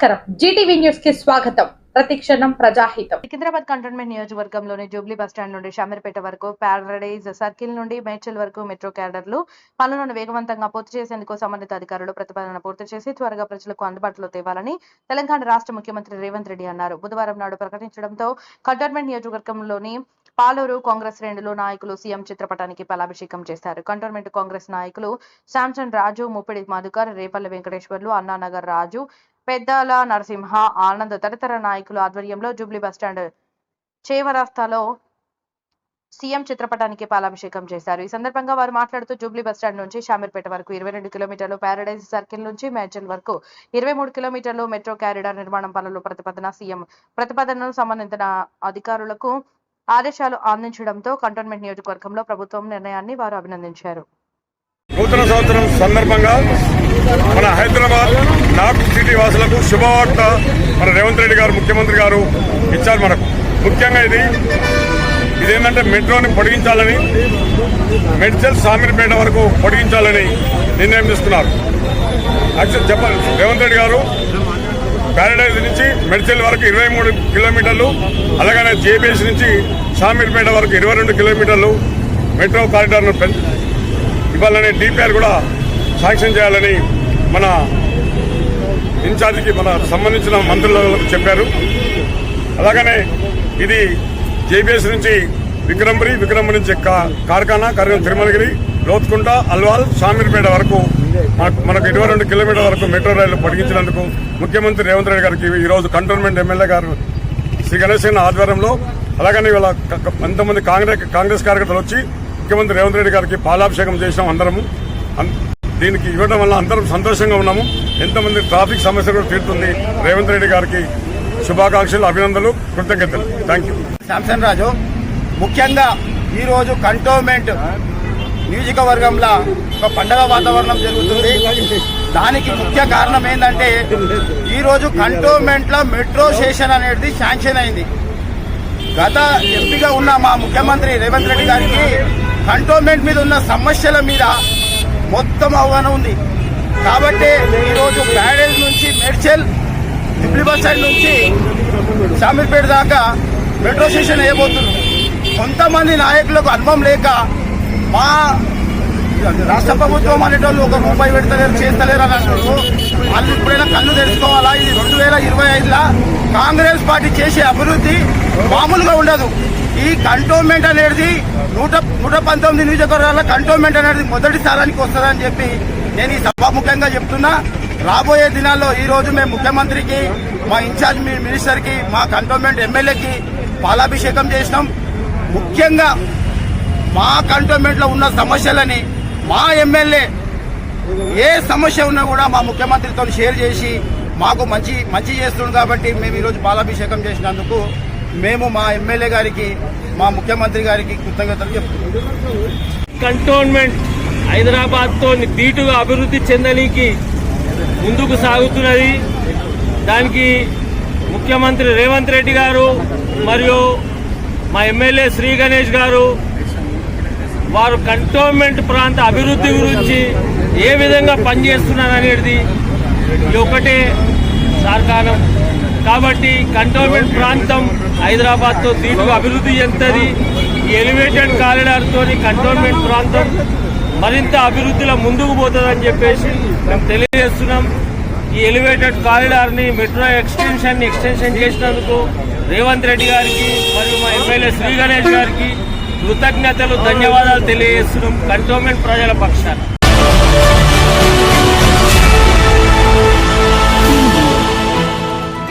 నమస్కారం. జీటీవీ న్యూస్కి స్వాగతం. ప్రతిక్షణం ప్రజాహితం. సికింద్రాబాద్ కంటోన్మెంట్ నియోజకవర్గంలోని జూబ్లీ బస్టాండ్ నుండి షామీర్పేట వరకు ప్యారడైజ్ సర్కిల్ నుండి మేడ్చల్ వరకు మెట్రో క్యాడర్లు పనులను వేగవంతంగా పూర్తి చేసేందుకు సంబంధిత అధికారులు ప్రతిపాదన పూర్తి చేసి త్వరగా ప్రజలకు అందుబాటులో తేవాలని తెలంగాణ రాష్ట్ర ముఖ్యమంత్రి రేవంత్ రెడ్డి అన్నారు. బుధవారం నాడు ప్రకటించడంతో కంటోన్మెంట్ నియోజకవర్గంలోని పాలూరు కాంగ్రెస్ శ్రేణులు నాయకులు సీఎం చిత్రపటానికి పలాభిషేకం చేశారు. కంటోన్మెంట్ కాంగ్రెస్ నాయకులు శాంసన్ రాజు ముప్పిడి మధుకర్ రేపల్లి వెంకటేశ్వర్లు అన్నానగర్ రాజు పెద్దాల నరసింహ ఆనంద్ తదితర నాయకుల ఆధ్వర్యంలో జూబ్లీ బస్టాండ్ చేవరాస్తాలో సీఎం చిత్రపటానికి పాలాభిషేకం చేశారు. ఈ సందర్భంగా వారు మాట్లాడుతూ జూబ్లీ బస్టాండ్ నుంచి షామీర్పేట వరకు ఇరవై రెండు కిలోమీటర్లు ప్యారడైజ్ సర్కిల్ నుంచి మేడ్చల్ వరకు ఇరవై మూడు కిలోమీటర్లు మెట్రో క్యారిడార్ నిర్మాణం పనులు ప్రతిపాదన సీఎం ప్రతిపాదనను సంబంధించిన అధికారులకు ఆదేశాలు అందించడంతో కంటోన్మెంట్ నియోజకవర్గంలో ప్రభుత్వం నిర్ణయాన్ని వారు అభినందించారు. నూతన సంవత్సరం సందర్భంగా మన హైదరాబాద్ నార్త్ సిటీ వాసులకు శుభవార్త. మన రేవంత్ రెడ్డి గారు ముఖ్యమంత్రి గారు ఇచ్చారు మనకు. ముఖ్యంగా ఇది ఇదేంటంటే మెట్రోని పొడిగించాలని మెడ్చల్ సామీర్పేట వరకు పొడిగించాలని నిర్ణయం తీసుకున్నారు. యాక్చువల్ చెప్పాలి రేవంత్ రెడ్డి గారు ప్యారడైజ్ నుంచి మెడ్చల్ వరకు ఇరవై మూడు కిలోమీటర్లు అలాగనే జేబీఎస్ నుంచి షామీర్పేట వరకు ఇరవై రెండు కిలోమీటర్లు మెట్రో కారిడార్ను ఇవ్వాలనే డిపిఆర్ కూడా శాంక్షన్ చేయాలని మన ఇన్ఛార్జికి మన సంబంధించిన మంత్రులకు చెప్పారు. అలాగనే ఇది జేబీఎస్ నుంచి విక్రమ్పురి విక్రమ్ నుంచి కార్ఖానా కార్ఖానా తిరుమలగిరి లోత్కుంట అల్వాల్ షామీర్పేట వరకు మన- మనకు ఇరవై రెండు కిలోమీటర్ల వరకు మెట్రో రైలు పొడిగించినందుకు ముఖ్యమంత్రి రేవంత్ రెడ్డి గారికి ఈ రోజు కంటోన్మెంట్ ఎమ్మెల్యే గారు శ్రీ గణేష్ ఆధ్వర్యంలో అలాగనే ఇవాళ కొంతమంది ఎంతమంది కాంగ్రెస్ కాంగ్రెస్ కార్యకర్తలు వచ్చి ముఖ్యమంత్రి రేవంత్ రెడ్డి గారికి పాలాభిషేకం చేసినాం అందరము. అన్- దీనికి ఇవ్వడం వల్ల అందరం సంతోషంగా ఉన్నాము. ఎంతమంది ట్రాఫిక్ సమస్య కూడా తీరుతుంది. రేవంత్ రెడ్డి గారికి శుభాకాంక్షలు అభినందనలు కృతజ్ఞతలు. థ్యాంక్ యూ శాంసన్ రాజు ముఖ్యంగా ఈరోజు కంటోన్మెంట్ నియోజకవర్గంలో ఒక పండగ వాతావరణం జరుగుతుంది. దానికి ముఖ్య కారణం ఏంటంటే ఈరోజు కంటోన్మెంట్లో మెట్రో స్టేషన్ అనేది శాంక్షన్ అయింది. గత ఎంపీగా ఉన్న మా ముఖ్యమంత్రి రేవంత్ రెడ్డి గారికి కంటోన్మెంట్ మీద ఉన్న సమస్యల మీద మొత్తం అవగాహన ఉంది. కాబట్టి ఈరోజు బ్యారేజ్ నుంచి మెడ్చెల్ దిబ్లీ బస్ నుంచి శామీర్పేట దాకా మెట్రో స్టేషన్ వేయబోతున్నాం. కొంతమంది నాయకులకు అనుభవం లేక మా రాష్ట్ర ప్రభుత్వం అనేటోళ్ళు ఒక రూపాయి పెడతలేరు చేస్తలేరు అని అంటారు వాళ్ళు ఇప్పుడైనా కళ్ళు తెరుచుకోవాలా? ఇది రెండు వేల ఇరవై ఐదులో కాంగ్రెస్ పార్టీ చేసే అభివృద్ధి మామూలుగా ఉండదు. ఈ కంటోన్మెంట్ అనేది నూట నూట పంతొమ్మిది నియోజకవర్గాల కంటోన్మెంట్ అనేది మొదటి స్థానానికి వస్తుందని చెప్పి నేను ఈ సభాముఖంగా చెప్తున్నా. రాబోయే దినాల్లో ఈ రోజు మేము ముఖ్యమంత్రికి మా ఇన్ఛార్జ్ మీ మినిస్టర్కి మా కంటోన్మెంట్ ఎమ్మెల్యేకి పాలాభిషేకం చేసినాం. ముఖ్యంగా మా కంటోన్మెంట్లో ఉన్న సమస్యలని మా ఎమ్మెల్యే ఏ సమస్య ఉన్నా కూడా మా ముఖ్యమంత్రితో షేర్ చేసి మాకు మంచి మంచి చేస్తుంది కాబట్టి మేము ఈరోజు పాలాభిషేకం చేసినందుకు మేము మా ఎమ్మెల్యే గారికి మా ముఖ్యమంత్రి గారికి కృతజ్ఞతలు చెప్తున్నాం. కంటోన్మెంట్ హైదరాబాద్తో ధీటుగా అభివృద్ధి చెందనీకి ముందుకు సాగుతున్నది. దానికి ముఖ్యమంత్రి రేవంత్ రెడ్డి గారు మరియు మా ఎమ్మెల్యే శ్రీ గణేష్ గారు వారు కంటోన్మెంట్ ప్రాంత అభివృద్ధి గురించి ఏ విధంగా పనిచేస్తున్నారు అనేది ఇది ఒకటే సార్కారం కాబట్టి కంటోన్మెంట్ ప్రాంతం హైదరాబాద్తో దీటుగా అభివృద్ధి చెందుతుంది. ఈ ఎలివేటెడ్ కారిడార్తో కంటోన్మెంట్ ప్రాంతం మరింత అభివృద్ధిలో ముందుకు పోతుందని చెప్పేసి మేము తెలియజేస్తున్నాం. ఈ ఎలివేటెడ్ కారిడార్ని మెట్రో ఎక్స్టెన్షన్ ఎక్స్టెన్షన్ చేసినందుకు రేవంత్ రెడ్డి గారికి మరియు మా ఎమ్మెల్యే శ్రీ గణేష్ గారికి కృతజ్ఞతలు ధన్యవాదాలు తెలియజేస్తున్నాం. కంటోన్మెంట్ ప్రజల పక్షాన.